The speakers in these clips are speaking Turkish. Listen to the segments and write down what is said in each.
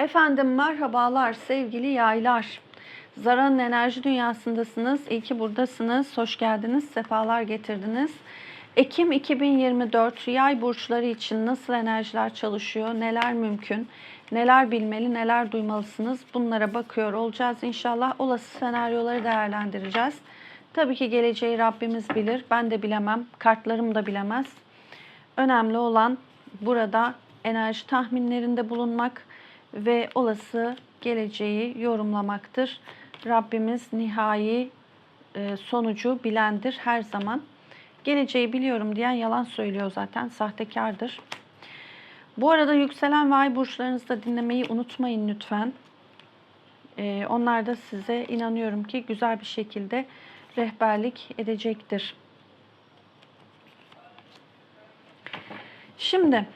Efendim merhabalar sevgili yaylar. Zara'nın enerji dünyasındasınız. İyi ki buradasınız. Hoş geldiniz. Sefalar getirdiniz. Ekim 2024 yay burçları için nasıl enerjiler çalışıyor? Neler mümkün? Neler bilmeli? Neler duymalısınız? Bunlara bakıyor olacağız inşallah. Olası senaryoları değerlendireceğiz. Tabii ki geleceği Rabbimiz bilir. Ben de bilemem. Kartlarım da bilemez. Önemli olan burada enerji tahminlerinde bulunmak ve olası geleceği yorumlamaktır. Rabbimiz nihai e, sonucu bilendir her zaman. Geleceği biliyorum diyen yalan söylüyor zaten, sahtekardır. Bu arada yükselen ve ay burçlarınızı da dinlemeyi unutmayın lütfen. E, onlar da size inanıyorum ki güzel bir şekilde rehberlik edecektir. Şimdi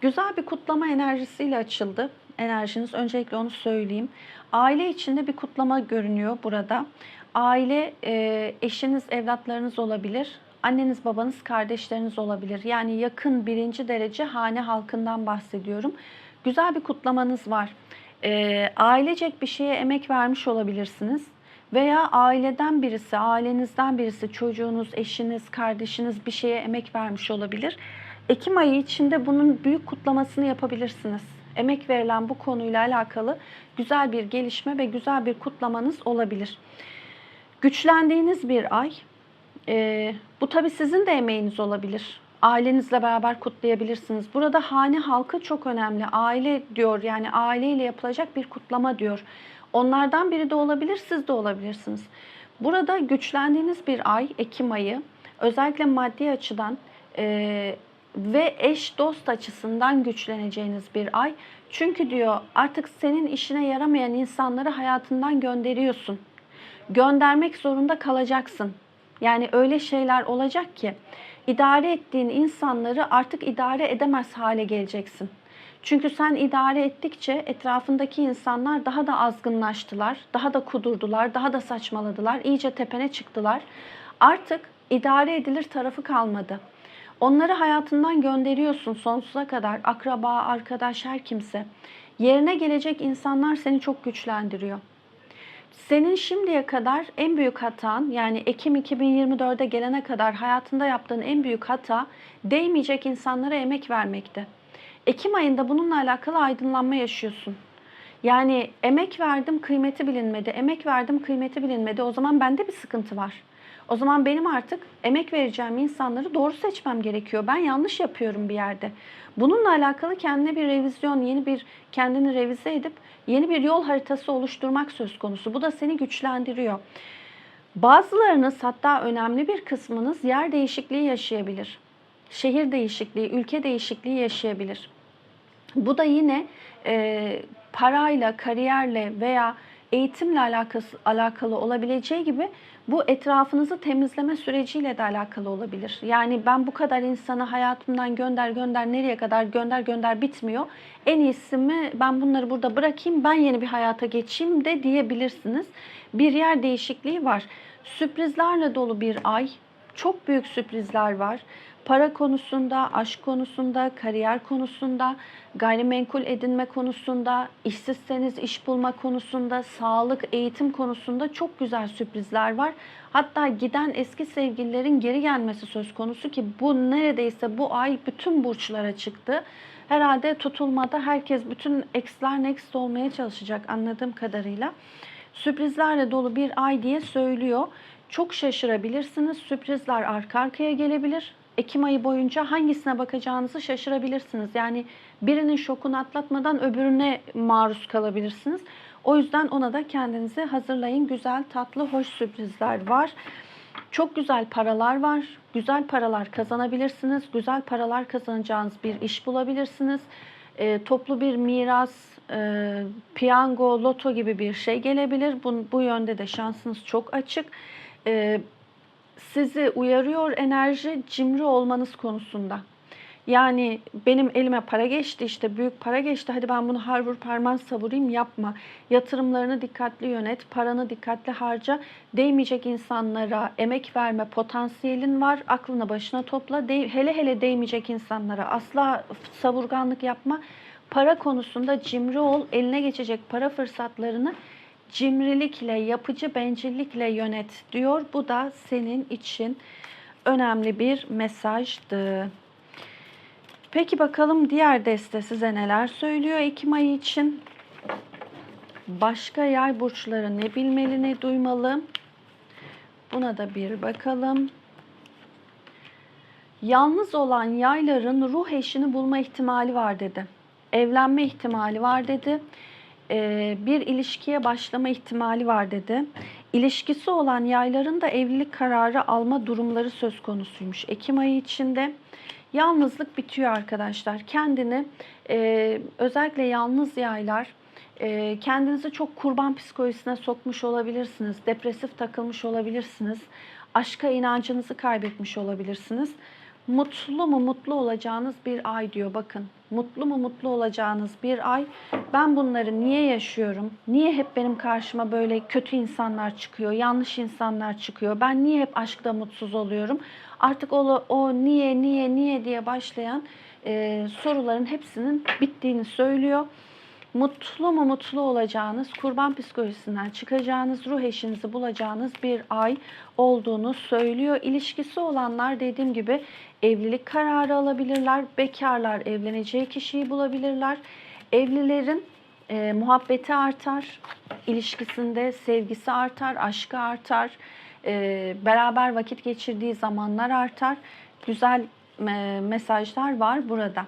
güzel bir kutlama enerjisiyle açıldı enerjiniz. Öncelikle onu söyleyeyim. Aile içinde bir kutlama görünüyor burada. Aile e, eşiniz, evlatlarınız olabilir. Anneniz, babanız, kardeşleriniz olabilir. Yani yakın birinci derece hane halkından bahsediyorum. Güzel bir kutlamanız var. E, ailecek bir şeye emek vermiş olabilirsiniz veya aileden birisi, ailenizden birisi, çocuğunuz, eşiniz, kardeşiniz bir şeye emek vermiş olabilir. Ekim ayı içinde bunun büyük kutlamasını yapabilirsiniz. Emek verilen bu konuyla alakalı güzel bir gelişme ve güzel bir kutlamanız olabilir. Güçlendiğiniz bir ay. Ee, bu tabii sizin de emeğiniz olabilir. Ailenizle beraber kutlayabilirsiniz. Burada hane halkı çok önemli. Aile diyor yani aileyle yapılacak bir kutlama diyor. Onlardan biri de olabilir, siz de olabilirsiniz. Burada güçlendiğiniz bir ay, Ekim ayı, özellikle maddi açıdan e, ve eş dost açısından güçleneceğiniz bir ay. Çünkü diyor artık senin işine yaramayan insanları hayatından gönderiyorsun. Göndermek zorunda kalacaksın. Yani öyle şeyler olacak ki idare ettiğin insanları artık idare edemez hale geleceksin. Çünkü sen idare ettikçe etrafındaki insanlar daha da azgınlaştılar, daha da kudurdular, daha da saçmaladılar, iyice tepene çıktılar. Artık idare edilir tarafı kalmadı. Onları hayatından gönderiyorsun sonsuza kadar. Akraba, arkadaş, her kimse. Yerine gelecek insanlar seni çok güçlendiriyor. Senin şimdiye kadar en büyük hatan yani Ekim 2024'e gelene kadar hayatında yaptığın en büyük hata değmeyecek insanlara emek vermekti. Ekim ayında bununla alakalı aydınlanma yaşıyorsun. Yani emek verdim kıymeti bilinmedi, emek verdim kıymeti bilinmedi. O zaman bende bir sıkıntı var. O zaman benim artık emek vereceğim insanları doğru seçmem gerekiyor. Ben yanlış yapıyorum bir yerde. Bununla alakalı kendine bir revizyon, yeni bir kendini revize edip yeni bir yol haritası oluşturmak söz konusu. Bu da seni güçlendiriyor. Bazılarınız hatta önemli bir kısmınız yer değişikliği yaşayabilir. Şehir değişikliği, ülke değişikliği yaşayabilir. Bu da yine e, parayla, kariyerle veya eğitimle alakası, alakalı olabileceği gibi bu etrafınızı temizleme süreciyle de alakalı olabilir. Yani ben bu kadar insanı hayatımdan gönder gönder nereye kadar gönder gönder bitmiyor. En iyisi mi ben bunları burada bırakayım ben yeni bir hayata geçeyim de diyebilirsiniz. Bir yer değişikliği var. Sürprizlerle dolu bir ay. Çok büyük sürprizler var para konusunda, aşk konusunda, kariyer konusunda, gayrimenkul edinme konusunda, işsizseniz iş bulma konusunda, sağlık, eğitim konusunda çok güzel sürprizler var. Hatta giden eski sevgililerin geri gelmesi söz konusu ki bu neredeyse bu ay bütün burçlara çıktı. Herhalde tutulmada herkes bütün eksler next olmaya çalışacak anladığım kadarıyla. Sürprizlerle dolu bir ay diye söylüyor. Çok şaşırabilirsiniz. Sürprizler arka arkaya gelebilir. Ekim ayı boyunca hangisine bakacağınızı şaşırabilirsiniz. Yani birinin şokunu atlatmadan öbürüne maruz kalabilirsiniz. O yüzden ona da kendinizi hazırlayın. Güzel, tatlı, hoş sürprizler var. Çok güzel paralar var. Güzel paralar kazanabilirsiniz. Güzel paralar kazanacağınız bir iş bulabilirsiniz. E, toplu bir miras, e, piyango, loto gibi bir şey gelebilir. Bu, bu yönde de şansınız çok açık. E, sizi uyarıyor enerji cimri olmanız konusunda. Yani benim elime para geçti işte büyük para geçti hadi ben bunu har vur parman savurayım yapma. Yatırımlarını dikkatli yönet, paranı dikkatli harca. Değmeyecek insanlara emek verme potansiyelin var. Aklını başına topla. De hele hele değmeyecek insanlara asla savurganlık yapma. Para konusunda cimri ol, eline geçecek para fırsatlarını cimrilikle, yapıcı bencillikle yönet diyor. Bu da senin için önemli bir mesajdı. Peki bakalım diğer deste size neler söylüyor Ekim ayı için? Başka yay burçları ne bilmeli, ne duymalı? Buna da bir bakalım. Yalnız olan yayların ruh eşini bulma ihtimali var dedi. Evlenme ihtimali var dedi. Ee, bir ilişkiye başlama ihtimali var dedi. İlişkisi olan yayların da evlilik kararı alma durumları söz konusuymuş. Ekim ayı içinde yalnızlık bitiyor arkadaşlar. Kendini e, özellikle yalnız yaylar e, kendinizi çok kurban psikolojisine sokmuş olabilirsiniz. Depresif takılmış olabilirsiniz. Aşka inancınızı kaybetmiş olabilirsiniz. Mutlu mu mutlu olacağınız bir ay diyor bakın. Mutlu mu mutlu olacağınız bir ay. Ben bunları niye yaşıyorum? Niye hep benim karşıma böyle kötü insanlar çıkıyor, yanlış insanlar çıkıyor? Ben niye hep aşkta mutsuz oluyorum? Artık o, o niye niye niye diye başlayan e, soruların hepsinin bittiğini söylüyor mutlu mu mutlu olacağınız, kurban psikolojisinden çıkacağınız, ruh eşinizi bulacağınız bir ay olduğunu söylüyor. İlişkisi olanlar dediğim gibi evlilik kararı alabilirler. Bekarlar evleneceği kişiyi bulabilirler. Evlilerin e, muhabbeti artar, ilişkisinde sevgisi artar, aşkı artar, e, beraber vakit geçirdiği zamanlar artar. Güzel e, mesajlar var burada.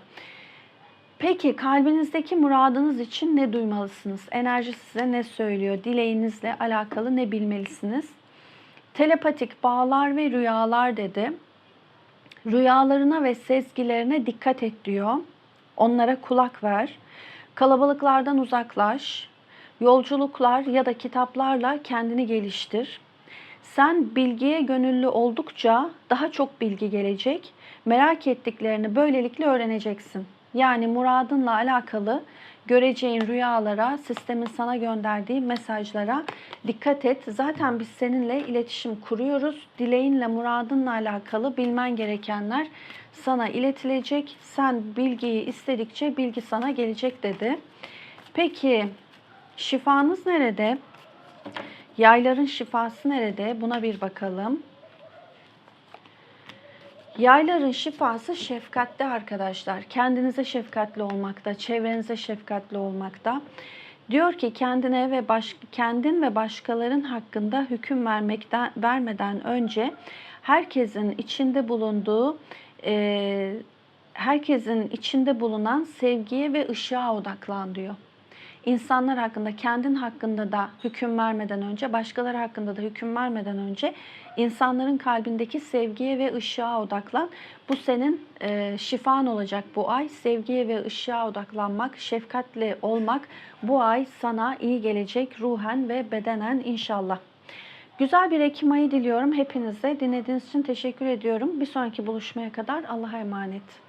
Peki kalbinizdeki muradınız için ne duymalısınız? Enerji size ne söylüyor? Dileğinizle alakalı ne bilmelisiniz? Telepatik bağlar ve rüyalar dedi. Rüyalarına ve sezgilerine dikkat et diyor. Onlara kulak ver. Kalabalıklardan uzaklaş. Yolculuklar ya da kitaplarla kendini geliştir. Sen bilgiye gönüllü oldukça daha çok bilgi gelecek. Merak ettiklerini böylelikle öğreneceksin. Yani muradınla alakalı göreceğin rüyalara, sistemin sana gönderdiği mesajlara dikkat et. Zaten biz seninle iletişim kuruyoruz. Dileğinle, muradınla alakalı bilmen gerekenler sana iletilecek. Sen bilgiyi istedikçe bilgi sana gelecek dedi. Peki şifanız nerede? Yayların şifası nerede? Buna bir bakalım. Yayların şifası şefkatte arkadaşlar. Kendinize şefkatli olmakta, çevrenize şefkatli olmakta. Diyor ki kendine ve baş, kendin ve başkaların hakkında hüküm vermekten vermeden önce herkesin içinde bulunduğu e, herkesin içinde bulunan sevgiye ve ışığa odaklan diyor insanlar hakkında, kendin hakkında da hüküm vermeden önce, başkaları hakkında da hüküm vermeden önce insanların kalbindeki sevgiye ve ışığa odaklan. Bu senin e, şifan olacak bu ay. Sevgiye ve ışığa odaklanmak, şefkatli olmak bu ay sana iyi gelecek ruhen ve bedenen inşallah. Güzel bir Ekim ayı diliyorum hepinize. Dinlediğiniz için teşekkür ediyorum. Bir sonraki buluşmaya kadar Allah'a emanet.